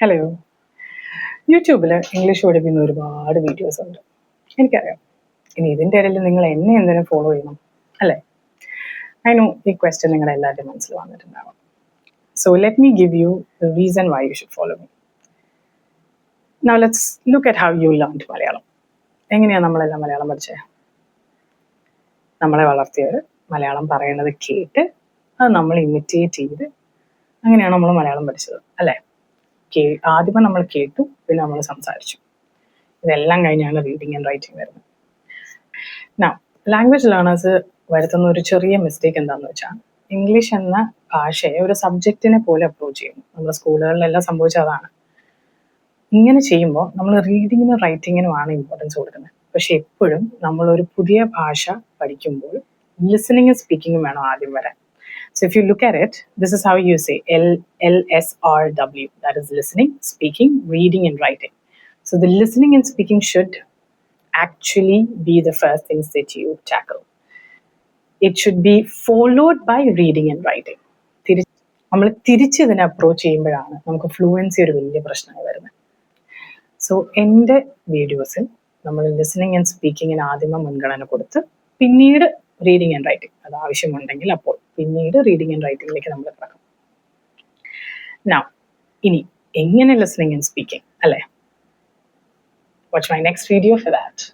Hello യൂട്യൂബിൽ English പഠിപ്പിക്കുന്ന ഒരുപാട് വീഡിയോസ് ഉണ്ട്. എനിക്കറിയാം. ഇനി ഇതിന്റെ ഇടയിൽ നിങ്ങൾ എന്നെ എന്തിനും ഫോളോ ചെയ്യണം അല്ലേ? ഐ നോ ഈ ക്വസ്റ്റ്യൻ നിങ്ങളുടെ എല്ലാവരുടെയും മനസ്സിൽ വന്നിട്ടുണ്ടാവും. So let me give you reason why you should follow me now let's look at how you learn Malayalam എങ്ങനെയാണ് നമ്മളെല്ലാം മലയാളം പഠിച്ചത് നമ്മളെ വളർത്തിയവർ മലയാളം പറയുന്നത് കേട്ട് അത് നമ്മൾ ഇമിറ്റേറ്റ് ചെയ്ത് അങ്ങനെയാണ് നമ്മൾ മലയാളം പഠിച്ചത് അല്ലേ? കേ ആദ്യമേ നമ്മൾ കേട്ടു പിന്നെ നമ്മൾ സംസാരിച്ചു. ഇതെല്ലാം കഴിഞ്ഞാണ് റീഡിങ് ആൻഡ് റൈറ്റിംഗ് വരുന്നത്. നാ ലാംഗ്വേജ് ലേണേഴ്സ് വരുത്തുന്ന ഒരു ചെറിയ മിസ്റ്റേക്ക് എന്താണെന്ന് വെച്ചാൽ ഇംഗ്ലീഷ് എന്ന ഭാഷയെ ഒരു സബ്ജക്റ്റിനെ പോലെ അപ്രോച്ച് ചെയ്യുന്നു. നമ്മുടെ സ്കൂളുകളിലെല്ലാം സംഭവിച്ച അതാണ്. ഇങ്ങനെ ചെയ്യുമ്പോൾ നമ്മൾ റീഡിങ്ങിനും റൈറ്റിങ്ങിനുമാണ് ഇമ്പോർട്ടൻസ് കൊടുക്കുന്നത്. പക്ഷെ എപ്പോഴും നമ്മൾ ഒരു പുതിയ ഭാഷ പഠിക്കുമ്പോൾ ലിസണിങ്ങും സ്പീക്കിങ്ങും വേണം ആദ്യം വരാൻ. So if you look at it, this is how you say L L S R W. That is listening, speaking, reading, and writing. So the listening and speaking should actually be the first things that you tackle. It should be followed by reading and writing. നമ്മൾ തിരിച്ച് ഇതിനെ approach ചെയ്യുമ്പോഴാണ് നമുക്ക് fluency ഒരു വലിയ പ്രശ്നമായി വരുന്നത് so എന്റെ വീഡിയോസിൽ നമ്മൾ ലിസണിങ് ആൻഡ് സ്പീക്കിങ്ങിന് ആദ്യമേ മുൻഗണന കൊടുത്ത് പിന്നീട് റീഡിങ് ആൻഡ് റൈറ്റിംഗ് അത് ആവശ്യമുണ്ടെങ്കിൽ അപ്പോൾ പിന്നീട് റീഡിങ് ആൻഡ് റൈറ്റിംഗിലേക്ക് നമ്മൾ കിടക്കും. നൗ ഇനി എങ്ങനെ ലിസണിങ് ആൻഡ് സ്പീക്കിംഗ് അല്ലേ? Watch my next video for that